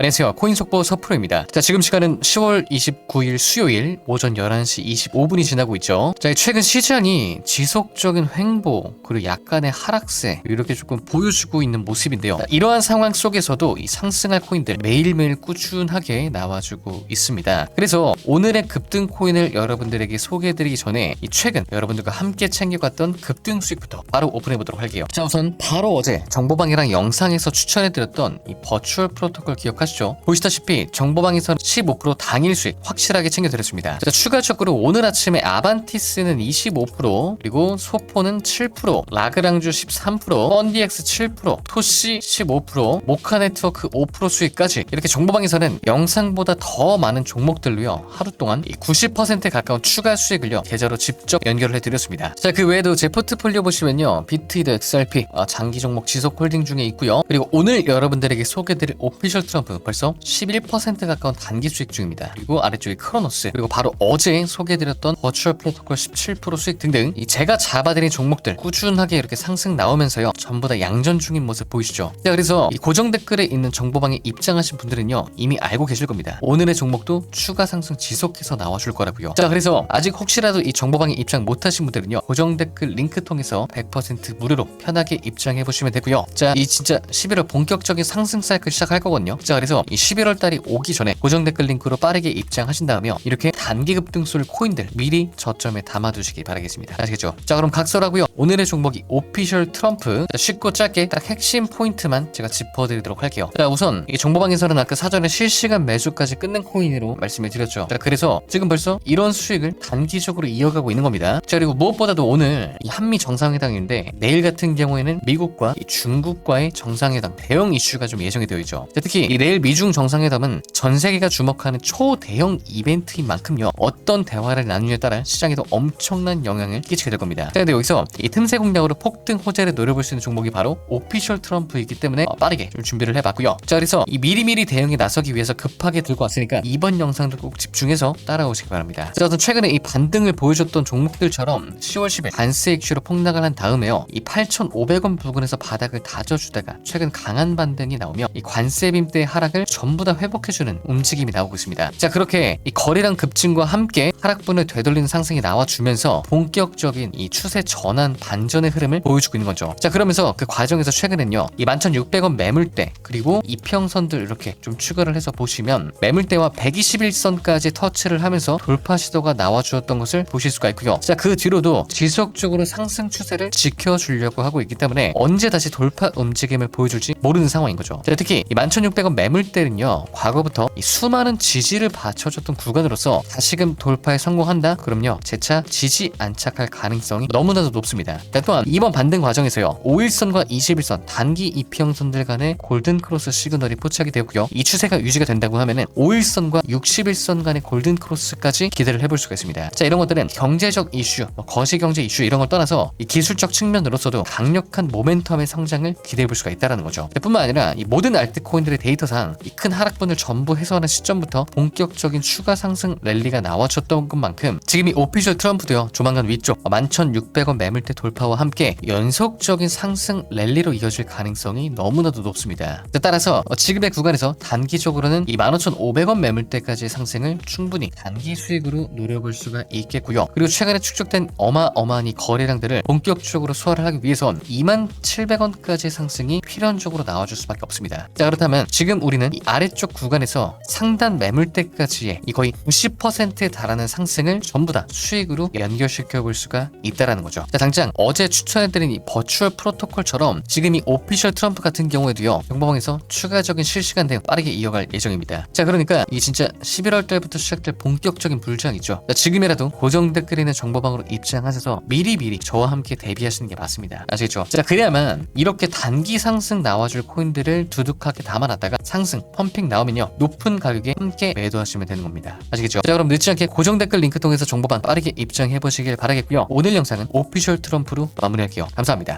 안녕하세요. 코인 속보 서프로입니다. 자, 지금 시간은 10월 29일 수요일 오전 11시 25분이 지나고 있죠. 자, 최근 시장이 지속적인 횡보 그리고 약간의 하락세 이렇게 조금 보여주고 있는 모습인데요. 자, 이러한 상황 속에서도 이 상승할 코인들 매일매일 꾸준하게 나와주고 있습니다. 그래서 오늘의 급등 코인을 여러분들에게 소개해드리기 전에 이 최근 여러분들과 함께 챙겨갔던 급등 수익부터 바로 오픈해 보도록 할게요. 자, 우선 바로 어제 정보방이랑 영상에서 추천해드렸던 이 버추얼 프로토콜 기억하시죠? 보시다시피 정보방에서 15% 당일 수익 확실하게 챙겨드렸습니다. 자, 추가적으로 오늘 아침에 아반티스는 25% 그리고 소포는 7% 라그랑주 13% 펀디엑스 7% 토시 15% 모카 네트워크 5% 수익까지 이렇게 정보방에서는 영상보다 더 많은 종목들로요 하루 동안 이 90%에 가까운 추가 수익을요 계좌로 직접 연결을 해드렸습니다. 자 그 외에도 제 포트폴리오 보시면요 비트이드 XRP 어, 장기 종목 지속 홀딩 중에 있고요 그리고 오늘 여러분들에게 소개드릴 오피셜 트럼프 벌써 11% 가까운 단기 수익 중입니다. 그리고 아래쪽에 크로노스 그리고 바로 어제 소개해드렸던 버추얼 프로토콜 17% 수익 등등 이 제가 잡아드린 종목들 꾸준하게 이렇게 상승 나오면서요 전부 다 양전 중인 모습 보이시죠? 자 그래서 이 고정 댓글에 있는 정보방에 입장하신 분들은요 이미 알고 계실 겁니다. 오늘의 종목도 추가 상승 지속해서 나와줄 거라고요. 자 그래서 아직 혹시라도 이 정보방에 입장 못하신 분들은요 고정 댓글 링크 통해서 100% 무료로 편하게 입장해 보시면 되고요. 자 이 진짜 11월 본격적인 상승 사이클 시작할 거거든요. 자 그래서 이 11월 달이 오기 전에 고정 댓글 링크로 빠르게 입장하신 다음에요. 이렇게 단기 급등sul 코인들 미리 저점에 담아두시기 바라겠습니다. 아시겠죠? 자 그럼 각설하고요. 오늘의 종목이 오피셜 트럼프 자, 쉽고 짧게 딱 핵심 포인트만 제가 짚어드리도록 할게요. 자 우선 이 정보방에서는 아까 사전에 실시간 매수까지 끝낸 코인으로 말씀을 드렸죠. 자 그래서 지금 벌써 이런 수익을 단기적으로 이어가고 있는 겁니다. 자 그리고 무엇보다도 오늘 이 한미 정상회담인데 내일 같은 경우에는 미국과 이 중국과의 정상회담 대형 이슈가 좀 예정이 되어 있죠. 자, 특히 이 내일 미중 정상회담은 전 세계가 주목하는 초대형 이벤트인 만큼 요 어떤 대화를 나누냐에 따라 시장에도 엄청난 영향을 끼치게 될 겁니다. 자 근데 여기서 이 틈새 공략으로 폭등 호재를 노려볼 수 있는 종목이 바로 오피셜 트럼프이기 때문에 어, 빠르게 좀 준비를 해봤고요. 자 그래서 이 미리미리 대응에 나서기 위해서 급하게 들고 왔으니까 이번 영상도 꼭 집중해서 따라오시기 바랍니다. 자 우선 최근에 이 반등을 보여줬던 종목들처럼 10월 10일 관세 이슈로 폭락을 한 다음에요. 이 8,500원 부근에서 바닥을 다져주다가 최근 강한 반등이 나오며 이 관세 빔대의 하락을 전부 다 회복해주는 움직임이 나오고 있습니다. 자 그렇게 이 거래량 급증 과 함께 하락분을 되돌리는 상승이 나와주면서 본격적인 이 추세 전환 반전의 흐름을 보여주고 있는 거죠. 자 그러면서 그 과정에서 최근엔요 이 11,600원 매물대 그리고 이평선들 이렇게 좀 추가를 해서 보시면 매물대와 121선까지 터치를 하면서 돌파 시도가 나와주었던 것을 보실 수가 있고요. 자 그 뒤로도 지속적으로 상승 추세를 지켜주려고 하고 있기 때문에 언제 다시 돌파 움직임을 보여줄지 모르는 상황인 거죠. 자, 특히 이 11,600원 매물대는요 과거부터 이 수많은 지지를 받쳐줬던 구간으로서 다시금 돌파에 성공한다? 그럼요 재차 지지 안착할 가능성이 너무나도 높습니다. 자, 또한 이번 반등 과정에서요 5일선과 21선 단기 이평선들 간의 골든 크로스 시그널이 포착이 되고요 이 추세가 유지가 된다고 하면은 5일선과 61선 간의 골든 크로스까지 기대를 해볼 수가 있습니다. 자 이런 것들은 경제적 이슈, 뭐 거시경제 이슈 이런 걸 떠나서 이 기술적 측면으로서도 강력한 모멘텀의 성장을 기대해 볼 수가 있다는 거죠. 뿐만 아니라 이 모든 알트코인들의 데이터상 이 큰 하락분을 전부 해소하는 시점부터 본격적인 추가 상승 랠리 가 나와줬던 것만큼 지금 이 오피셜 트럼프도요 조만간 위쪽 11,600원 매물대 돌파와 함께 연속적인 상승 랠리로 이어질 가능성이 너무나도 높습니다. 따라서 지금의 구간에서 단기적으로는 이 15,500원 매물대까지의 상승을 충분히 단기 수익으로 노려볼 수가 있겠고요. 그리고 최근에 축적된 어마어마한 이 거래량들을 본격적으로 소화를 하기 위해선 27,700원까지의 상승이 필연적으로 나와줄 수밖에 없습니다. 자 그렇다면 지금 우리는 이 아래쪽 구간에서 상단 매물대까지의 이 거의 90%에 달하는 상승을 전부 다 수익으로 연결시켜 볼 수가 있다라는 거죠. 자 당장 어제 추천해드린 이 버추얼 프로토콜처럼 지금 이 오피셜 트럼프 같은 경우에도요 정보방에서 추가적인 실시간 대응 빠르게 이어갈 예정입니다. 자 그러니까 이 진짜 11월 달부터 시작될 본격적인 불장이죠. 자, 지금이라도 고정 있는 정보방으로 입장하셔서 미리미리 저와 함께 대비하시는 게 맞습니다. 아시겠죠? 자 그래야만 이렇게 단기 상승 나와줄 코인들을 두둑하게 담아놨다가 상승 펌핑 나오면요 높은 가격에 함께 매도하시면 되는 겁니다. 아시겠죠? 자 그럼 늦지 않게 고정 댓글 링크 통해서 정보방 빠르게 입장해 보시길 바라겠고요. 오늘 영상은 오피셜 트럼프로 마무리할게요. 감사합니다.